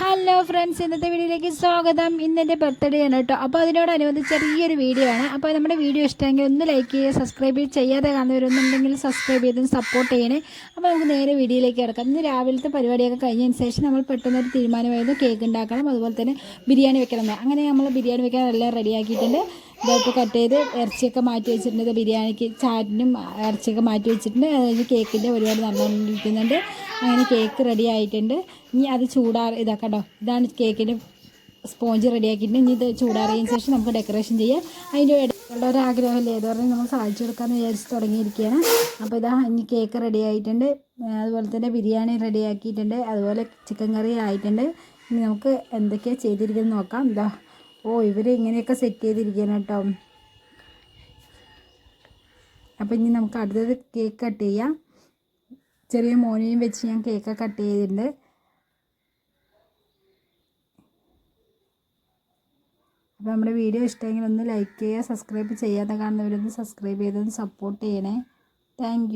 Hello friends ഇന്നത്തെ വീഡിയോയിലേക്ക് സ്വാഗതം. ഇന്നെന്റെ ബർത്ത്ഡേ ആണ് കേട്ടോ. അപ്പോൾ അതിനോടനുബന്ധിച്ച് ചെറിയൊരു വീഡിയോ ആണ്. അപ്പോൾ നമ്മുടെ വീഡിയോ ഇഷ്ടമെങ്കിൽ ഒന്ന് ലൈക്ക് ചെയ്യുക സബ്സ്ക്രൈബ് ചെയ്യാതെ കാണുന്നവരൊന്നുണ്ടെങ്കിൽ സബ്സ്ക്രൈബ് ചെയ്തും സപ്പോർട്ട് ചെയ്യണേ. അപ്പോൾ നമുക്ക് നേരെ വീഡിയോയിലേക്ക് കിടക്കാം. ഇന്ന് രാവിലത്തെ പരിപാടിയൊക്കെ കഴിഞ്ഞതിന് ശേഷം നമ്മൾ പെട്ടെന്നൊരു തീരുമാനമായിരുന്നു കേക്ക് ഉണ്ടാക്കണം. അതുപോലെ തന്നെ ബിരിയാണി വെക്കണം അങ്ങനെ നമ്മൾ ബിരിയാണി വെക്കാൻ എല്ലാം റെഡിയാക്കിയിട്ടുണ്ട് ഇതൊക്കെ കട്ട് ചെയ്ത് ഇറച്ചിയൊക്കെ മാറ്റി വെച്ചിട്ടുണ്ട്. ബിരിയാണിക്ക് ചാറ്റിനും ഇറച്ചിയൊക്കെ മാറ്റി വെച്ചിട്ടുണ്ട്. അതായത് കേക്കിന്റെ ഒരുപാട് നടന്നുകൊണ്ടിരിക്കുന്നുണ്ട്. അങ്ങനെ കേക്ക് റെഡി ആയിട്ടുണ്ട്. ഇനി അത് ചൂടാ ഇതാക്കട്ടോ ഇതാണ് കേക്കിന്റെ സ്പോഞ്ച് റെഡിയാക്കിയിട്ട് ഇനി ഇത് ചൂടാറിയതിന് ശേഷം നമുക്ക് ഡെക്കറേഷൻ ചെയ്യാം. അതിന്റെ ഇടയ്ക്കുള്ള ഒരു ആഗ്രഹമല്ലേ? ഏത് പറഞ്ഞാൽ നമ്മൾ സാധിച്ചു കൊടുക്കാമെന്ന് വിചാരിച്ച് തുടങ്ങിയിരിക്കുകയാണ്. അപ്പോൾ ഇതാ ഇനി കേക്ക് റെഡി ആയിട്ടുണ്ട്. അതുപോലെ തന്നെ ബിരിയാണി റെഡി ആക്കിയിട്ടുണ്ട്. അതുപോലെ ചിക്കൻ കറി ആയിട്ടുണ്ട്. ഇനി നമുക്ക് എന്തൊക്കെയാണ് ചെയ്തിരിക്കുന്നത് നോക്കാം. ഇതാ ഓ ഇവർ ഇങ്ങനെയൊക്കെ സെറ്റ് ചെയ്തിരിക്കണം കേട്ടോ അപ്പം ഇനി നമുക്ക് അടുത്തത് കേക്ക് കട്ട് ചെയ്യാം. ചെറിയ മോനെയും വെച്ച് ഞാൻ കേക്ക് കട്ട് ചെയ്തിട്ടുണ്ട്. അപ്പോൾ നമ്മുടെ വീഡിയോ ഇഷ്ടമെങ്കിൽ ഒന്ന് ലൈക്ക് ചെയ്യുക സബ്സ്ക്രൈബ് ചെയ്യാതെ കാണുന്നവരൊന്ന് സബ്സ്ക്രൈബ് ചെയ്തൊന്ന് സപ്പോർട്ട് ചെയ്യണേ. താങ്ക്